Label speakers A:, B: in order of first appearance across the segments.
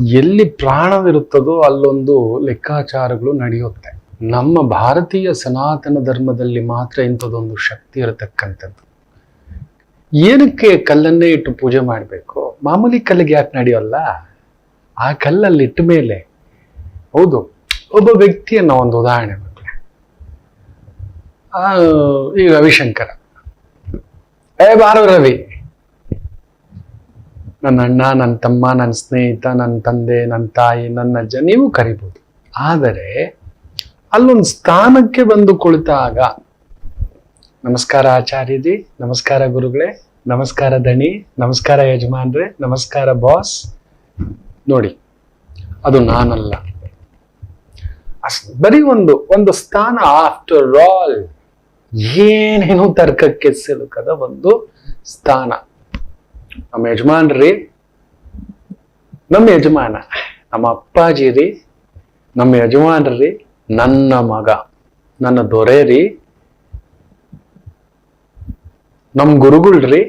A: ಎಲ್ಲಿ ಪ್ರಾಣವಿರುತ್ತದೋ ಅಲ್ಲೊಂದು ಲೆಕ್ಕಾಚಾರಗಳು ನಡೆಯುತ್ತೆ. ನಮ್ಮ ಭಾರತೀಯ ಸನಾತನ ಧರ್ಮದಲ್ಲಿ ಮಾತ್ರ ಇಂಥದ್ದೊಂದು ಶಕ್ತಿ ಇರತಕ್ಕಂಥದ್ದು. ಏನಕ್ಕೆ ಕಲ್ಲನ್ನೇ ಇಟ್ಟು ಪೂಜೆ ಮಾಡಬೇಕು? ಮಾಮೂಲಿ ಕಲ್ಲಿಗೆ ಯಾಕೆ ನಡೆಯೋಲ್ಲ? ಆ ಕಲ್ಲಲ್ಲಿ ಇಟ್ಟ ಮೇಲೆ, ಹೌದು, ಒಬ್ಬ ವ್ಯಕ್ತಿಯನ್ನ ಒಂದು ಉದಾಹರಣೆ ಮಕ್ಕಳೇ ಈ ರವಿಶಂಕರ. ಏ ಬಾರೋ ರವಿ ನನ್ನ ಅಣ್ಣ, ನನ್ನ ತಮ್ಮ, ನನ್ನ ಸ್ನೇಹಿತ, ನನ್ನ ತಂದೆ, ನನ್ನ ತಾಯಿ, ನನ್ನ ಅಜ್ಜ, ನೀವು ಕರಿಬೋದು. ಆದರೆ ಅಲ್ಲೊಂದು ಸ್ಥಾನಕ್ಕೆ ಬಂದು ಕುಳಿತಾಗ ನಮಸ್ಕಾರ ಆಚಾರ್ಯಜಿ, ನಮಸ್ಕಾರ ಗುರುಗಳೇ, ನಮಸ್ಕಾರ ದಣಿ, ನಮಸ್ಕಾರ ಯಜಮಾನ್ರೆ, ನಮಸ್ಕಾರ ಬಾಸ್. ನೋಡಿ, ಅದು ನಾನಲ್ಲ. ಅಸ್- ಬರೀ ಒಂದು ಒಂದು ಸ್ಥಾನ ಆಫ್ಟರ್ ಆಲ್ ಏನೇನು ತರ್ಕಕ್ಕೆ ಸಿಲುಕದ ಒಂದು ಸ್ಥಾನ. ನಮ್ಮ ಯಜಮಾನ್ರಿ, ನಮ್ಮ ಯಜಮಾನ, ನಮ್ಮ ಅಪ್ಪಾಜಿ ರೀ ನಮ್ಮ ಯಜಮಾನ್ರಿ, ನನ್ನ ಮಗ, ನನ್ನ ದೊರೆ ರೀ ನಮ್ಮ ಗುರುಗಳ್ರಿ,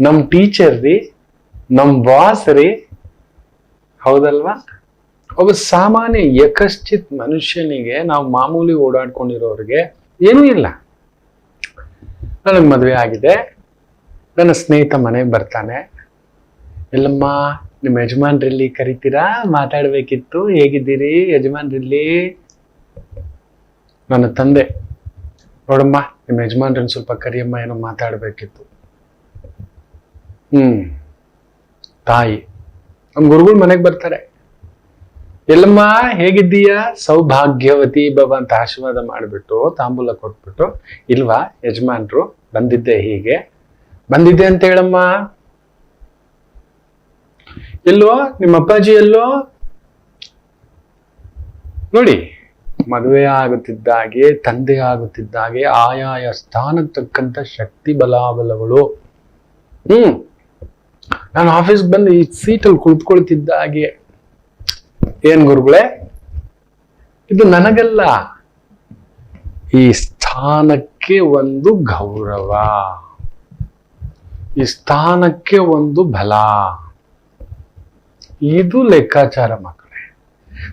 A: ನಮ್ಮ ಟೀಚರ್ ರೀ ನಮ್ಮ ಬಾಸ್ ರೀ ಹೌದಲ್ವಾ? ಒಬ್ಬ ಸಾಮಾನ್ಯ ಯಕಶ್ಚಿತ್ ಮನುಷ್ಯನಿಗೆ ನಾವು ಮಾಮೂಲಿ ಓಡಾಡ್ಕೊಂಡಿರೋರಿಗೆ ಏನೂ ಇಲ್ಲ. ನನಗೆ ಮದುವೆ ಆಗಿದೆ. ನನ್ನ ಸ್ನೇಹಿತ ಮನೆಗೆ ಬರ್ತಾನೆ. ಎಲ್ಲಮ್ಮ, ನಿಮ್ಮ ಯಜಮಾನ್ರಲ್ಲಿ ಕರಿತೀರಾ? ಮಾತಾಡ್ಬೇಕಿತ್ತು. ಹೇಗಿದ್ದೀರಿ? ಯಜಮಾನ್ರಲ್ಲಿ? ನನ್ನ ತಂದೆ. ನೋಡಮ್ಮ, ನಿಮ್ಮ ಯಜಮಾನ್ರನ್ನ ಸ್ವಲ್ಪ ಕರಿಯಮ್ಮ ಏನೋ ಮಾತಾಡ್ಬೇಕಿತ್ತು. ಹ್ಮ್. ತಾಯಿ. ನಮ್ಮ ಗುರುಗಳು ಮನೆಗೆ ಬರ್ತಾರೆ. ಎಲ್ಲಮ್ಮ, ಹೇಗಿದ್ದೀಯಾ? ಸೌಭಾಗ್ಯವತಿ ಭವ ಅಂತ ಆಶೀರ್ವಾದ ಮಾಡಿಬಿಟ್ಟು, ತಾಂಬೂಲ ಕೊಟ್ಬಿಟ್ಟು, ಇಲ್ವಾ? ಯಜಮಾನ್ರು ಬಂದಿದ್ದೆ ಹೀಗೆ. ಬಂದಿದ್ದೆ ಅಂತ ಹೇಳಮ್ಮ. ಎಲ್ಲೋ, ನಿಮ್ಮ ಅಪ್ಪಾಜಿ ಎಲ್ಲೋ? ನೋಡಿ, ಮದುವೆ ಆಗುತ್ತಿದ್ದಾಗೆ, ತಂದೆ ಆಗುತ್ತಿದ್ದಾಗೆ, ಆಯಾಯ ಸ್ಥಾನಕ್ಕೆ ತಕ್ಕಂತ ಶಕ್ತಿ ಬಲಾಬಲಗಳು. ಹ್ಮ್. ನಾನು ಆಫೀಸ್ಗೆ ಬಂದು ಈ ಸೀಟಲ್ಲಿ ಕುಳಿತುಕೊಳ್ತಿದ್ದಾಗೆ. ಏನ್ ಗುರುಗಳೇ? ಇದು ನನಗಲ್ಲ. ಈ ಸ್ಥಾನಕ್ಕೆ ಒಂದು ಗೌರವ. ಈ ಸ್ಥಾನಕ್ಕೆ ಒಂದು ಬಲ. ಇದು ಲೆಕ್ಕಾಚಾರ ಮಕ್ಕಳೇ.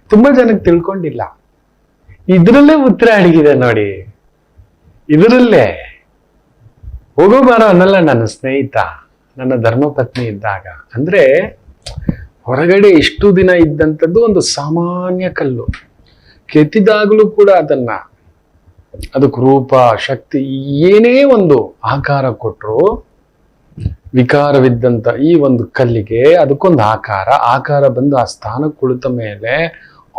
A: ತುಂಬಾ ಜನಕ್ಕೆ ತಿಳ್ಕೊಂಡಿಲ್ಲ. ಇದರಲ್ಲೇ ಉತ್ತರ ಅಡಗಿದೆ ನೋಡಿ. ಇದರಲ್ಲೇ ಹೋಗೋ ಬಾರೋ ಅನ್ನಲ್ಲ ನನ್ನ ಸ್ನೇಹಿತ, ನನ್ನ ಧರ್ಮಪತ್ನಿ ಇದ್ದಾಗ. ಅಂದ್ರೆ ಹೊರಗಡೆ ಇಷ್ಟು ದಿನ ಇದ್ದಂಥದ್ದು ಒಂದು ಸಾಮಾನ್ಯ ಕಲ್ಲು. ಕೆತ್ತಿದಾಗಲೂ ಕೂಡ ಅದನ್ನ ಅದಕ್ಕೆ ರೂಪ, ಶಕ್ತಿ ಏನೇ ಒಂದು ಆಕಾರ ಕೊಟ್ಟರು ವಿಕಾರವಿದ್ದಂತ ಈ ಒಂದು ಕಲ್ಲಿಗೆ ಅದಕ್ಕೊಂದು ಆಕಾರ ಆಕಾರ ಬಂದು ಆ ಸ್ಥಾನ ಕುಳಿತ ಮೇಲೆ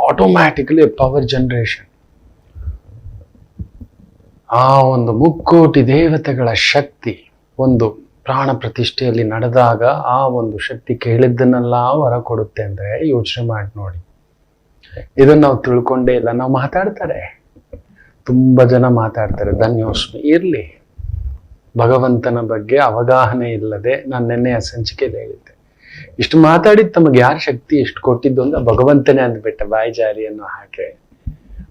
A: ಆಟೋಮ್ಯಾಟಿಕಲಿ ಪವರ್ ಜನರೇಷನ್ ಆ ಒಂದು ಮುಕ್ಕೋಟಿ ದೇವತೆಗಳ ಶಕ್ತಿ ಒಂದು ಪ್ರಾಣ ಪ್ರತಿಷ್ಠೆಯಲ್ಲಿ ನಡೆದಾಗ ಆ ಒಂದು ಶಕ್ತಿ ಕೇಳಿದ್ದನ್ನೆಲ್ಲ ಹೊರ ಕೊಡುತ್ತೆ ಅಂದ್ರೆ ಯೋಚನೆ ಮಾಡಿ ನೋಡಿ. ಇದನ್ನ ನಾವು ತಿಳ್ಕೊಂಡೇ ಇಲ್ಲ, ನಾವು ಮಾತಾಡ್ತಾರೆ. ತುಂಬಾ ಜನ ಮಾತಾಡ್ತಾರೆ, ಧನ್ಯೋಸ್ಮಿ, ಇರ್ಲಿ. ಭಗವಂತನ ಬಗ್ಗೆ ಅವಗಾಹನೆ ಇಲ್ಲದೆ ನಾನು ನಿನ್ನೆ ಸಂಚಿಕೆ ಸಂಚಿಕೆಯಲ್ಲಿ ಹೇಳಿದ್ದೆ. ಇಷ್ಟು ಮಾತಾಡಿದ ತಮಗೆ ಯಾರ ಶಕ್ತಿ ಇಷ್ಟು ಕೊಟ್ಟಿದ್ದು ಅಂದ್ರೆ ಭಗವಂತನೇ ಅಂದ್ಬಿಟ್ಟ ಬಾಯಿ ಜಾರಿ ಅನ್ನೋ ಹಾಗೆ.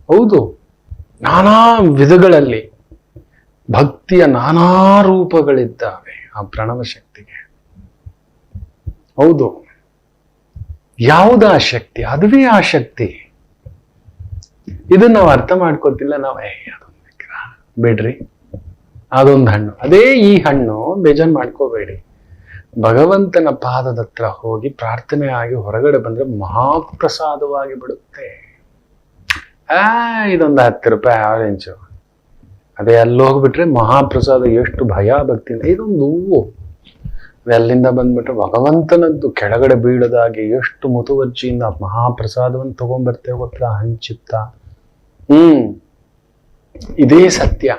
A: ಹೌದು, ನಾನಾ ವಿಧಗಳಲ್ಲಿ ಭಕ್ತಿಯ ನಾನಾ ರೂಪಗಳಿದ್ದಾವೆ ಆ ಪ್ರಣವ ಶಕ್ತಿಗೆ. ಹೌದು, ಯಾವುದ ಆ ಶಕ್ತಿ? ಅದುವೇ ಆ ಶಕ್ತಿ. ಇದನ್ನ ನಾವು ಅರ್ಥ ಮಾಡ್ಕೋತಿಲ್ಲ ನಾವು. ಏ ಅದೊಂದು ಬೇಡ್ರಿ. ಅದೊಂದು ಹಣ್ಣು. ಅದೇ ಈ ಹಣ್ಣು ಬೇಜಾನ್ ಮಾಡ್ಕೋಬೇಡಿ. ಭಗವಂತನ ಪಾದದ ಹತ್ರ ಹೋಗಿ ಪ್ರಾರ್ಥನೆ ಆಗಿ ಹೊರಗಡೆ ಬಂದ್ರೆ ಮಹಾಪ್ರಸಾದವಾಗಿ ಬಿಡುತ್ತೆ. ಆ, ಇದೊಂದು ಹತ್ತು ರೂಪಾಯಿ ಆರೆಂಜು ಅದೇ ಅಲ್ಲಿ ಹೋಗ್ಬಿಟ್ರೆ ಮಹಾಪ್ರಸಾದ ಎಷ್ಟು ಭಯ ಭಕ್ತಿ ಇದೊಂದು ಹೂವು. ಅಲ್ಲಿಂದ ಬಂದ್ಬಿಟ್ರೆ ಭಗವಂತನದ್ದು ಕೆಳಗಡೆ ಬೀಳದಾಗಿ ಎಷ್ಟು ಮುತುವರ್ಜಿಯಿಂದ ಮಹಾಪ್ರಸಾದವನ್ನು ತಗೊಂಡ್ಬರ್ತೇವೆ ಗೊತ್ತಾ ಹಂಚುತ್ತಾ. ಹ್ಮ್. ಇದೇ ಸತ್ಯ.